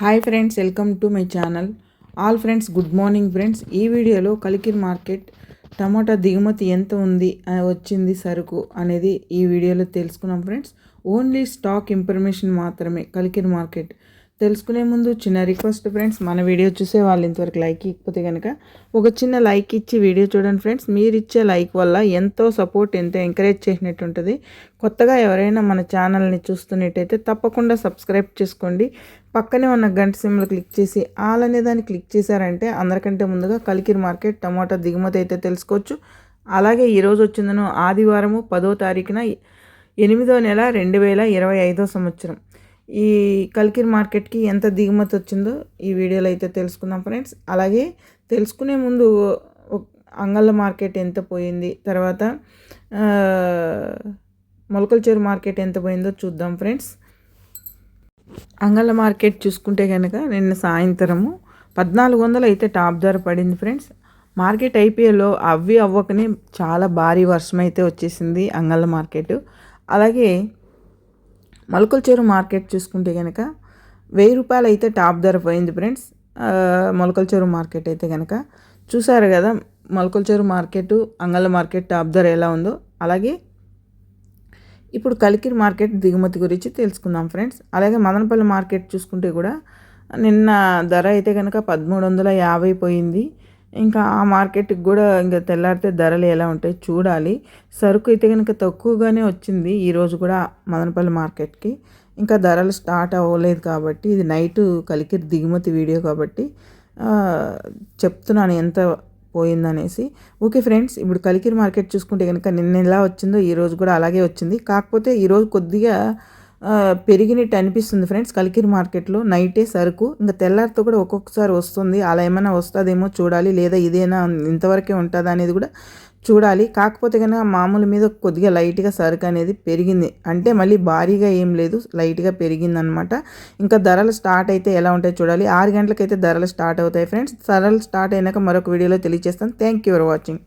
Hi friends welcome to my channel all friends good morning friends ఈ వీడియోలో కలికిర్ market టమాటా దిగుమతి ఎంత ఉంది వచ్చింది సరుకు అనేది ఈ వీడియోలో తెలుసుకున్నాం ఫ్రెండ్స్ ఓన్లీ స్టాక్ ఇన్ఫర్మేషన్ మాత్రమే కలికిర్ మార్కెట్. తెలుసుకునే ముందు చిన్న రిక్వెస్ట్ ఫ్రెండ్స్ మన వీడియో చూసే వాళ్ళు ఇంతవరకు లైక్ ఇకపోతే కనుక ఒక చిన్న లైక్ ఇచ్చి వీడియో చూడండి ఫ్రెండ్స్ మీరు ఇచ్చే లైక్ వల్ల ఎంతో సపోర్ట్ ఎంతో ఎంకరేజ్ చేసినట్టు ఉంటుంది. కొత్తగా ఎవరైనా మన ఛానల్ని చూస్తున్నట్టయితే తప్పకుండా సబ్స్క్రైబ్ చేసుకోండి. పక్కనే ఉన్న గంట సిమ్లు క్లిక్ చేసి ఆల్ అనే దాన్ని క్లిక్ చేశారంటే అందరికంటే ముందుగా కలికిరి మార్కెట్ టమాటా దిగుమతి అయితే తెలుసుకోవచ్చు. అలాగే ఈరోజు వచ్చిందను ఆదివారము పదో తారీఖున ఎనిమిదో నెల రెండు వేల ఇరవై ఐదో సంవత్సరం. ఈ కల్కిర్ మార్కెట్కి ఎంత దిగుమతి వచ్చిందో ఈ వీడియోలో అయితే తెలుసుకుందాం ఫ్రెండ్స్. అలాగే తెలుసుకునే ముందు అంగళ్ళ మార్కెట్ ఎంత పోయింది తర్వాత మొలకల్చేరు మార్కెట్ ఎంత పోయిందో చూద్దాం ఫ్రెండ్స్. అంగళ్ళ మార్కెట్ చూసుకుంటే కనుక నిన్న సాయంత్రము పద్నాలుగు వందలు అయితే టాప్ ధర పడింది ఫ్రెండ్స్. మార్కెట్ ఐపీఎల్లో అవి అవ్వకనే చాలా భారీ వర్షం అయితే వచ్చేసింది అంగళ్ళ మార్కెట్. అలాగే మొలకల చెరువు మార్కెట్ చూసుకుంటే కనుక వెయ్యి రూపాయలు అయితే టాప్ ధర పోయింది ఫ్రెండ్స్. మొలకల చెరు మార్కెట్ అయితే కనుక చూసారు కదా మొలకల చెరు మార్కెట్ అంగళ్ళ మార్కెట్ టాప్ ధర ఎలా ఉందో. అలాగే ఇప్పుడు కలికిరి మార్కెట్ దిగుమతి గురించి తెలుసుకుందాం ఫ్రెండ్స్. అలాగే మదనపల్లి మార్కెట్ చూసుకుంటే కూడా నిన్న ధర అయితే కనుక పదమూడు వందల యాభై పోయింది. ఇంకా ఆ మార్కెట్కి కూడా ఇంకా తెల్లారితే ధరలు ఎలా ఉంటాయి చూడాలి. సరుకు అయితే కనుక తక్కువగానే వచ్చింది. ఈరోజు కూడా మదనపల్లి మార్కెట్కి ఇంకా ధరలు స్టార్ట్ అవ్వలేదు కాబట్టి ఇది నైట్ కలికిరి దిగుమతి వీడియో కాబట్టి చెప్తున్నాను ఎంత పోయిందనేసి. ఓకే ఫ్రెండ్స్ ఇప్పుడు కలికిరి మార్కెట్ చూసుకుంటే కనుక నిన్న ఎలా వచ్చిందో ఈరోజు కూడా అలాగే వచ్చింది. కాకపోతే ఈరోజు కొద్దిగా పెరిగినట్టు అనిపిస్తుంది ఫ్రెండ్స్. కలికిరి మార్కెట్లో నైటే సరుకు. ఇంకా తెల్లారితో కూడా ఒక్కొక్కసారి వస్తుంది. అలా ఏమైనా వస్తుందేమో చూడాలి. లేదా ఇదేనా ఇంతవరకే ఉంటుందా అనేది కూడా చూడాలి. కాకపోతే కనుక మామూలు మీద కొద్దిగా లైట్గా సరుకు అనేది పెరిగింది. అంటే మళ్ళీ భారీగా ఏం లేదు. లైట్గా పెరిగిందనమాట. ఇంకా ధరలు స్టార్ట్ అయితే ఎలా ఉంటాయో చూడాలి. ఆరు గంటలకైతే ధరలు స్టార్ట్ అవుతాయి ఫ్రెండ్స్. ధరలు స్టార్ట్ అయినాక మరొక వీడియోలో తెలియజేస్తాను. Thank you for watching.